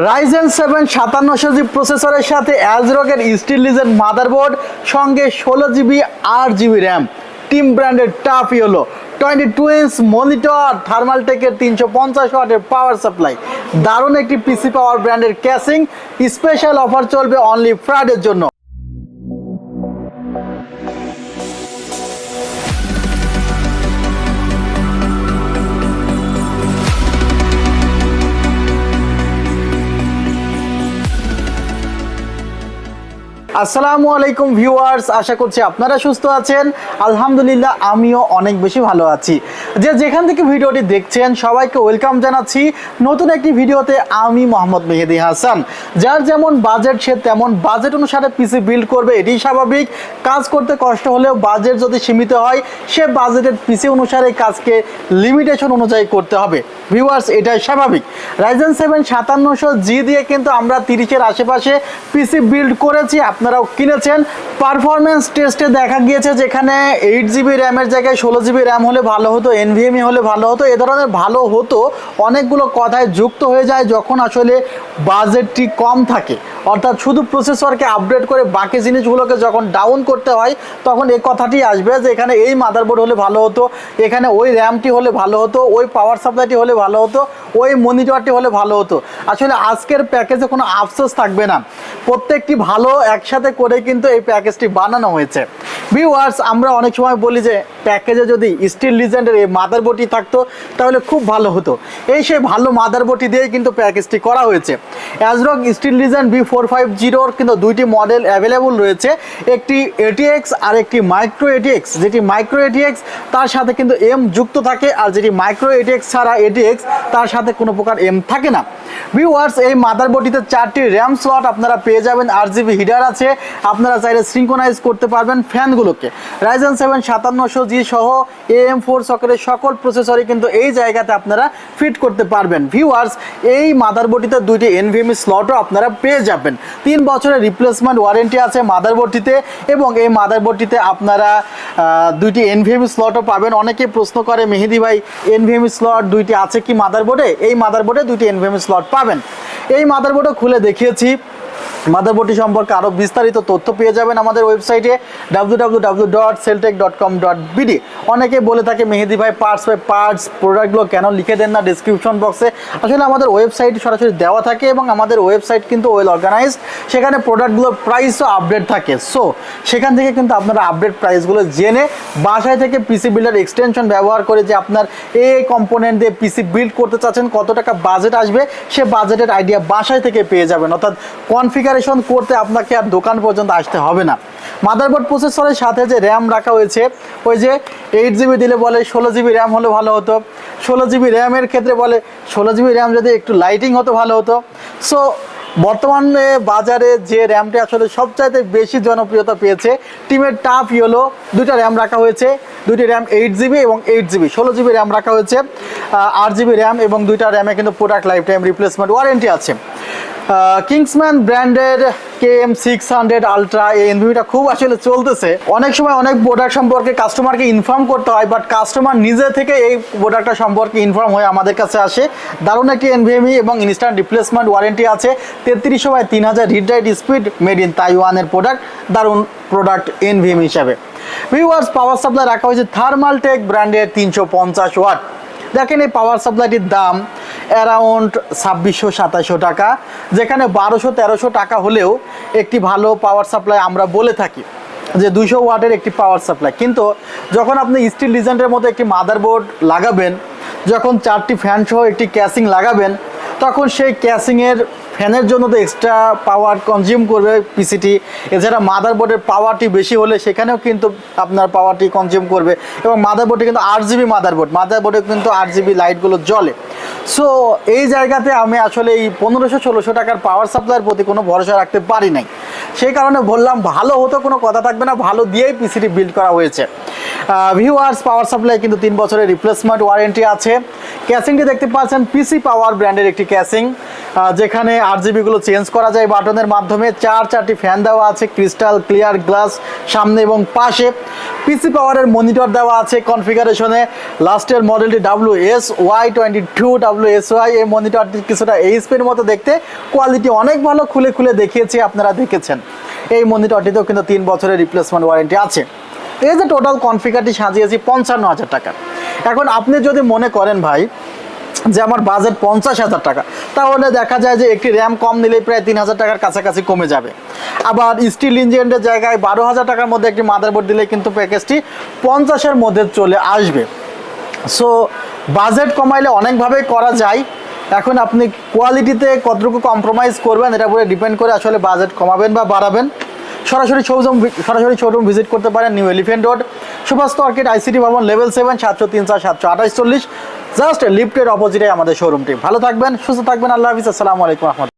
Ryzen seven সাতান্নশো জি প্রসেসরের সাথে অ্যাজরকের still লিজের মাদারবোর্ড সঙ্গে ষোলো জিবি আট জিবি র্যাম টিম ব্র্যান্ডের tough yellow twenty two inch monitor থার্মালটেকের তিনশো পঞ্চাশ ওয়াটের পাওয়ার সাপ্লাই দারুণ একটি পিসি পাওয়ার ব্র্যান্ডের ক্যাশিং স্পেশাল অফার চলবে অনলি ফ্রাইডের জন্য। আসসালামু আলাইকুম ভিউয়ার্স, আশা করছি আপনারা সুস্থ আছেন। আলহামদুলিল্লাহ, আমিও অনেক বেশি ভালো আছি। যে যেখান থেকে ভিডিওটি দেখছেন, সবাইকে ওয়েলকাম জানাচ্ছি। নতুন একটি ভিডিওতে আমি মোহাম্মদ মেহেদি হাসান। যার যেমন বাজেট সে তেমন বাজেট অনুসারে পিসি বিল্ড করবে এটি স্বাভাবিক। কাজ করতে কষ্ট হলেও বাজেট যদি সীমিত হয়, সে বাজেটের পিসি অনুসারে কাজকে লিমিটেশন অনুযায়ী করতে হবে। ভিউয়ার্স এটাই স্বাভাবিক। রাইজেন সেভেন সাতান্নশো জি দিয়ে কিন্তু আমরা তিরিশের আশেপাশে পিসি বিল্ড করেছি, আপনারাও কিনেছেন। পারফরমেন্স টেস্টে দেখা গিয়েছে যেখানে এইট জিবি র্যামের জায়গায় ষোলো জিবি র্যাম হলে ভালো হতো এনভিএমই হলে ভালো হতো, এ ধরনের ভালো হতো, অনেকগুলো কথায় যুক্ত হয়ে যায় যখন আসলে বাজেটটি কম থাকে। অর্থাৎ শুধু প্রসেসরকে আপডেট করে বাকি জিনিসগুলোকে যখন ডাউন করতে হয়, তখন এই কথাটি আসবে যে এখানে এই মাদারবোর্ড হলে ভালো হতো, এখানে ওই র্যামটি হলে ভালো হতো, ওই পাওয়ার সাপ্লাইটি হলে ভালো হতো, ওই মনিটরটি হলে ভালো হতো। আসলে আজকের প্যাকেজে কোনো আফসোস থাকবে না। প্রত্যেকটি ভালো একসাথে করে কিন্তু এই প্যাকেজটি বানানো হয়েছে। ভিউয়ার্স আমরা অনেক সময় বলি যে প্যাকেজে যদি স্টিল লিজেন্ডের এই মাদারবোর্ডটি থাকতো, তাহলে খুব ভালো হতো। এই সেই ভালো মাদারবোর্ডটি দিয়েই কিন্তু প্যাকেজটি করা হয়েছে। ASRock steel legend B four five জিরোর কিন্তু দুইটি মডেল অ্যাভেলেবল রয়েছে। একটি এটিএক্স আর একটি মাইক্রো এটিএক্স যেটি মাইক্রো এটিএক্স তার সাথে কিন্তু এম যুক্ত থাকে, আর যেটি মাইক্রো এটিএক্স ছাড়া এটিএক্স তার সাথে কোনো প্রকার এম থাকে না। ভিউয়ার্স এই মাদারবোর্ডটিতে চারটি র্যাম স্লট আপনারা পেয়ে যাবেন আর জিবি হিটার আছে। আপনারা চাইলে সিঙ্কোনাইজ করতে পারবেন ফ্যানগুলোকে রাইজেন সেভেন সাতান্নশো জি সহ এএম ফোর সকেটের সকল প্রসেসরই কিন্তু এই জায়গাতে আপনারা ফিট করতে পারবেন। ভিউয়ার্স এই মাদারবোর্ডটিতে দুইটি এনভিএমই স্লটও আপনারা পেয়ে যাবেন। তিন বছরের রিপ্লেসমেন্ট ওয়ারেন্টি আছে মাদারবোর্ডটিতে এবং এই মাদারবোর্ডটিতে আপনারা দুইটি এনভিএমই স্লটও পাবেন। অনেকে প্রশ্ন করে, মেহেদি ভাই এনভিএমই স্লট দুইটি আছে কি মাদারবোর্ডে এই মাদারবোর্ডে দুইটি এনভিএমই স্লট পাবেন। এই মাদারবোর্ডও খুলে দেখিয়েছি। মাদারবোর্ডটি সম্পর্কে আরও বিস্তারিত তথ্য পেয়ে যাবেন আমাদের ওয়েবসাইটে W dot celltech dot com dot BD অনেকে বলে থাকে, মেহেদি ভাই পার্টস বাই পার্টস প্রোডাক্টগুলো কেন লিখে দেন না? ডিসক্রিপশন বক্সে আসলে আমাদের ওয়েবসাইট সরাসরি দেওয়া থাকে এবং আমাদের ওয়েবসাইট কিন্তু ওয়েল অর্গানাইজড সেখানে প্রোডাক্টগুলোর প্রাইসও আপডেট থাকে। সো সেখান থেকে কিন্তু আপনারা আপডেট প্রাইসগুলো জেনে বাসায় থেকে পিসি বিল্ডার এক্সটেনশন ব্যবহার করে যে আপনার এ কম্পোনেন্ট দিয়ে পিসি বিল্ড করতে চাচ্ছেন, কত টাকা বাজেট আসবে, সে বাজেটের আইডিয়া বাসায় থেকে পেয়ে যাবেন। অর্থাৎ কনফিগারেশন করতে আপনাকে আর দোকান পর্যন্ত আসতে হবে না। মাদারবোর্ড প্রসেসরের সাথে যে র্যাম রাখা হয়েছে, ওই যে এইট জিবি দিলে বলে ষোলো জিবি র্যাম হলে ভালো হতো। ষোলো জিবি র্যামের ক্ষেত্রে বলে ষোলো জিবি র্যাম যদি একটু লাইটিং হতো ভালো হতো। সো বর্তমানে বাজারে যে র্যামটি আসলে সবচাইতে বেশি জনপ্রিয়তা পেয়েছে টিমের টাফ ইয়েলো দুইটা র্যাম রাখা হয়েছে। দুইটি র্যাম এইট জিবি এবং এইট জিবি ষোলো জিবি র্যাম রাখা হয়েছে। আট জিবি র্যাম এবং দুইটা র্যামে কিন্তু product life time replacement warranty আছে। কিংসম্যান ব্র্যান্ডের K M six hundred ultra এই এনভিটা খুব আসলে চলতেছে। অনেক সময় অনেক প্রোডাক্ট সম্পর্কে কাস্টমারকে ইনফর্ম করতে হয় বাট কাস্টমার নিজে থেকে এই প্রোডাক্টটা সম্পর্কে ইনফর্ম হয়ে আমাদের কাছে আসে। দারুণ একটি এনভিএমই এবং ইনস্ট্যান্ট রিপ্লেসমেন্ট ওয়ারেন্টি আছে, তেত্রিশশো বাই তিন হাজার হিট স্পিড মেড ইন তাইওয়ানের প্রোডাক্ট দারুণ প্রোডাক্ট এনভিএম হিসাবে। ভিউয়ার্স পাওয়ার সাপ্লাই রাখা হয়েছে থার্মাল টেক ব্র্যান্ডের তিনশো পঞ্চাশ ওয়াট দেখেন এই পাওয়ার সাপ্লাইটির দাম অ্যারাউন্ড ছাব্বিশশো, সাতাশশো টাকা, যেখানে বারোশো, তেরোশো টাকা হলেও একটি ভালো পাওয়ার সাপ্লাই আমরা বলে থাকি, যে দুশো ওয়াটের একটি পাওয়ার সাপ্লাই কিন্তু যখন আপনি স্টিল ডিজাইনের মতো একটি মাদারবোর্ড লাগাবেন, যখন চারটি ফ্যান সহ একটি ক্যাসিং লাগাবেন, তখন সেই ক্যাসিংয়ের ফ্যানের জন্য তো এক্সট্রা পাওয়ার কনজিউম করবে পিসিটি এছাড়া মাদারবোর্ডের পাওয়ারটি বেশি হলে সেখানেও কিন্তু আপনার পাওয়ারটি কনজিউম করবে। এবং মাদারবোর্ডে কিন্তু আট জিবি মাদারবোর্ড মাদারবোর্ডে কিন্তু আট জিবি লাইটগুলো জ্বলে। সো এই জায়গাতে আমি আসলে এই পনেরোশো, ষোলোশো টাকার পাওয়ার সাপ্লাইয়ের প্রতি কোনো ভরসা রাখতে পারি নাই। সেই কারণে বললাম, ভালো হতো কোনো কথা থাকবে না, ভালো দিয়েই পিসিটি বিল্ড করা হয়েছে। ভিউয়ার্স পাওয়ার সাপ্লাই কিন্তু তিন বছরের রিপ্লেসমেন্ট ওয়ারেন্টি আছে। ক্যাসিংটি দেখতে পাচ্ছেন পিসি পাওয়ার ব্র্যান্ডের একটি ক্যাসিং যেখানে আরগুলো চেঞ্জ করা যায়। বাটনের মাধ্যমে চার চারটি ফ্যান দেওয়া আছে ক্রিস্টাল ক্লিয়ার গ্লাস সামনে এবং পাশে। পিসি পাওয়ারের মনিটর দেওয়া আছে কনফিগারেশনে লাস্টের মডেলটি W S Y twenty two W S Y এই মনিটরটি কিছুটা এইচপির মতো দেখতে। কোয়ালিটি অনেক ভালো, খুলে খুলে দেখিয়েছি, আপনারা দেখেছেন। এই মনিটরটিতেও কিন্তু তিন বছরের রিপ্লেসমেন্ট ওয়ারেন্টি আছে। এই যে টোটাল কনফিগারটি সাজিয়েছি, পঞ্চান্ন হাজার টাকা। এখন আপনি যদি মনে করেন ভাই যে আমার বাজেট পঞ্চাশ হাজার টাকা। তাহলে দেখা যায় যে একটি র্যাম কম নিলেই প্রায় তিন হাজার টাকার কাছাকাছি কমে যাবে। আবার স্টিল ইঞ্জিনের জায়গায় বারো হাজার টাকার মধ্যে একটি মাদারবোর্ড দিলে কিন্তু প্যাকেজটি পঞ্চাশের মধ্যে চলে আসবে। সো বাজেট কমাইলে অনেকভাবেই করা যায়। এখন আপনি কোয়ালিটিতে কতটুকু কম্প্রোমাইজ করবেন, এটা পুরো ডিপেন্ড করে আসলে বাজেট কমাবেন বা বাড়াবেন। সরাসরি শোরুম সরাসরি শোরুম ভিজিট করতে পারেন new elephant road Subhash market ICT ভবন লেভেল সেভেন সাতশো তিন চার, সাতশো আঠাশ চল্লিশ। জাস্ট লিফটের অপোজিটে আমাদের শোরুমটি ভালো থাকবেন সুস্থ থাকবেন আল্লাহ হাফিজ আসসালামু আলাইকুম